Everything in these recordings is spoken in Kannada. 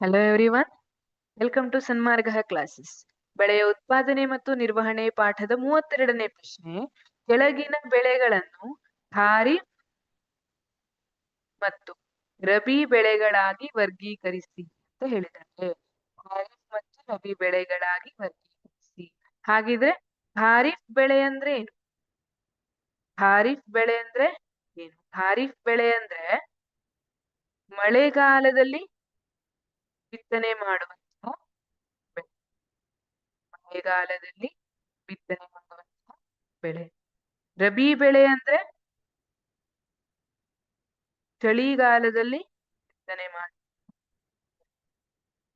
Hello everyone welcome to Sanmarga classes ಬೆಳೆಯ ಉತ್ಪಾದನೆ ಮತ್ತು ನಿರ್ವಹಣೆ ಪಾಠದ ಮೂವತ್ತೆರಡನೇ ಪ್ರಶ್ನೆ, ಕೆಳಗಿನ ಬೆಳೆಗಳನ್ನು ಖಾರಿಫ್ ಮತ್ತು ರಬಿ ಬೆಳೆಗಳಾಗಿ ವರ್ಗೀಕರಿಸಿ ಅಂತ ಹೇಳಿದ್ದಾರೆ. ಖಾರಿಫ್ ಮತ್ತು ರಬಿ ಬೆಳೆಗಳಾಗಿ ವರ್ಗೀಕರಿಸಿ. ಹಾಗಿದ್ರೆ ಖಾರಿಫ್ ಬೆಳೆ ಅಂದ್ರೆ ಏನು? ಖಾರಿಫ್ ಬೆಳೆ ಅಂದ್ರೆ ಏನು? ಖಾರಿಫ್ ಬೆಳೆ ಅಂದ್ರೆ ಮಳೆಗಾಲದಲ್ಲಿ ಬಿತ್ತನೆ ಮಾಡುವಂತಹ ಬೆಳೆ. ಮಳೆಗಾಲದಲ್ಲಿ ಬಿತ್ತನೆ ಮಾಡುವಂತಹ ಬೆಳೆ. ರಬಿ ಬೆಳೆ ಅಂದ್ರೆ ಚಳಿಗಾಲದಲ್ಲಿ ಬಿತ್ತನೆ ಮಾಡಿ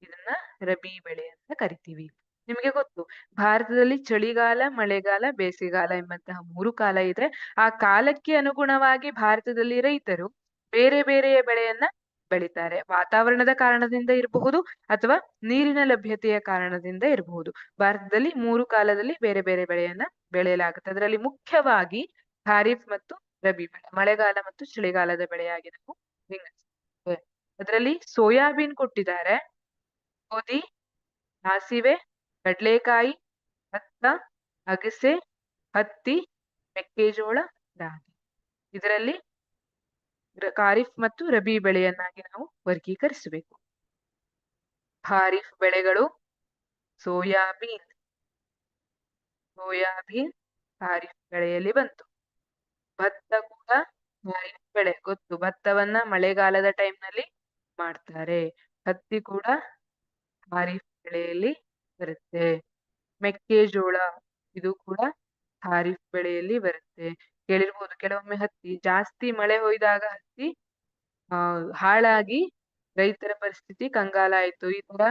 ಇದನ್ನ ರಬಿ ಬೆಳೆ ಅಂತ ಕರಿತೀವಿ. ನಿಮಗೆ ಗೊತ್ತು, ಭಾರತದಲ್ಲಿ ಚಳಿಗಾಲ, ಮಳೆಗಾಲ, ಬೇಸಿಗೆಗಾಲ ಎಂಬಂತಹ ಮೂರು ಕಾಲ ಇದೆ ಆ ಕಾಲಕ್ಕೆ ಅನುಗುಣವಾಗಿ ಭಾರತದಲ್ಲಿ ರೈತರು ಬೇರೆ ಬೇರೆಯ ಬೆಳೆಯನ್ನ ಬೆಳಿತಾರೆ. ವಾತಾವರಣದ ಕಾರಣದಿಂದ ಇರಬಹುದು ಅಥವಾ ನೀರಿನ ಲಭ್ಯತೆಯ ಕಾರಣದಿಂದ ಇರಬಹುದು. ಭಾರತದಲ್ಲಿ ಮೂರು ಕಾಲದಲ್ಲಿ ಬೇರೆ ಬೇರೆ ಬೆಳೆಯನ್ನ ಬೆಳೆಯಲಾಗುತ್ತೆ. ಅದರಲ್ಲಿ ಮುಖ್ಯವಾಗಿ ಖಾರಿಫ್ ಮತ್ತು ರಬಿ ಬೆಳೆ, ಮಳೆಗಾಲ ಮತ್ತು ಚಳಿಗಾಲದ ಬೆಳೆಯಾಗಿ ನಾವು ವಿಂಗಡಿಸ್ತೇವೆ ಅದರಲ್ಲಿ ಸೋಯಾಬೀನ್ ಕೊಟ್ಟಿದ್ದಾರೆ. ಗೋಧಿ, ಹಾಸಿವೆ, ಕಡ್ಲೆಕಾಯಿ, ಭತ್ತ, ಅಗಸೆ, ಹತ್ತಿ, ಮೆಕ್ಕೆಜೋಳ, ರಾಗಿ. ಇದರಲ್ಲಿ ಖಾರಿಫ್ ಮತ್ತು ರಬಿ ಬೆಳೆಯನ್ನಾಗಿ ನಾವು ವರ್ಗೀಕರಿಸಬೇಕು. ಖಾರಿಫ್ ಬೆಳೆಗಳು ಸೋಯಾಬೀನ್. ಸೋಯಾಬೀನ್ ಖಾರಿಫ್ ಬೆಳೆಯಲ್ಲಿ ಬಂತು. ಭತ್ತ ಕೂಡ ಖಾರಿಫ್ ಬೆಳೆ. ಗೊತ್ತು, ಭತ್ತವನ್ನ ಮಳೆಗಾಲದ ಟೈಮ್ನಲ್ಲಿ ಮಾಡ್ತಾರೆ. ಹತ್ತಿ ಕೂಡ ಖಾರಿಫ್ ಬೆಳೆಯಲ್ಲಿ ಬರುತ್ತೆ. ಮೆಕ್ಕೆಜೋಳ, ಇದು ಕೂಡ ಖಾರಿಫ್ ಬೆಳೆಯಲ್ಲಿ ಬರುತ್ತೆ. ಕೇಳಿರ್ಬೋದು ಕೆಲವೊಮ್ಮೆ ಹತ್ತಿ, ಜಾಸ್ತಿ ಮಳೆ ಹೊಯ್ದಾಗ ಹತ್ತಿ, ಆ, ಹಾಳಾಗಿ ರೈತರ ಪರಿಸ್ಥಿತಿ ಕಂಗಾಲಾಯ್ತು ಈ ತರ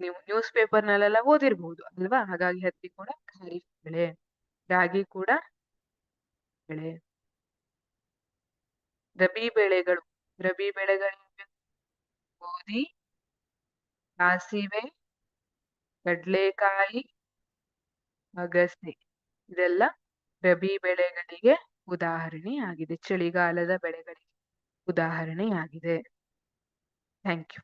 ನೀವು ನ್ಯೂಸ್ ಪೇಪರ್ ನಲ್ಲೆಲ್ಲ ಓದಿರ್ಬಹುದು ಅಲ್ವಾ? ಹಾಗಾಗಿ ಹತ್ತಿ ಕೂಡ ಖಾರಿಫ್ ಬೆಳೆ, ರಾಗಿ ಕೂಡ ಬೆಳೆ. ರಬಿ ಬೆಳೆಗಳು ರಬಿ ಬೆಳೆಗಳು ಗೋಧಿ ಸಾಸಿವೆ, ಕಡ್ಲೆಕಾಯಿ, ಅಗಸೆ. ಇದೆಲ್ಲ ರಬಿ ಬೆಳೆಗಳಿಗೆ ಉದಾಹರಣೆಯಾಗಿದೆ. ಚಳಿಗಾಲದ ಬೆಳೆಗಳಿಗೆ ಉದಾಹರಣೆಯಾಗಿದೆ. Thank you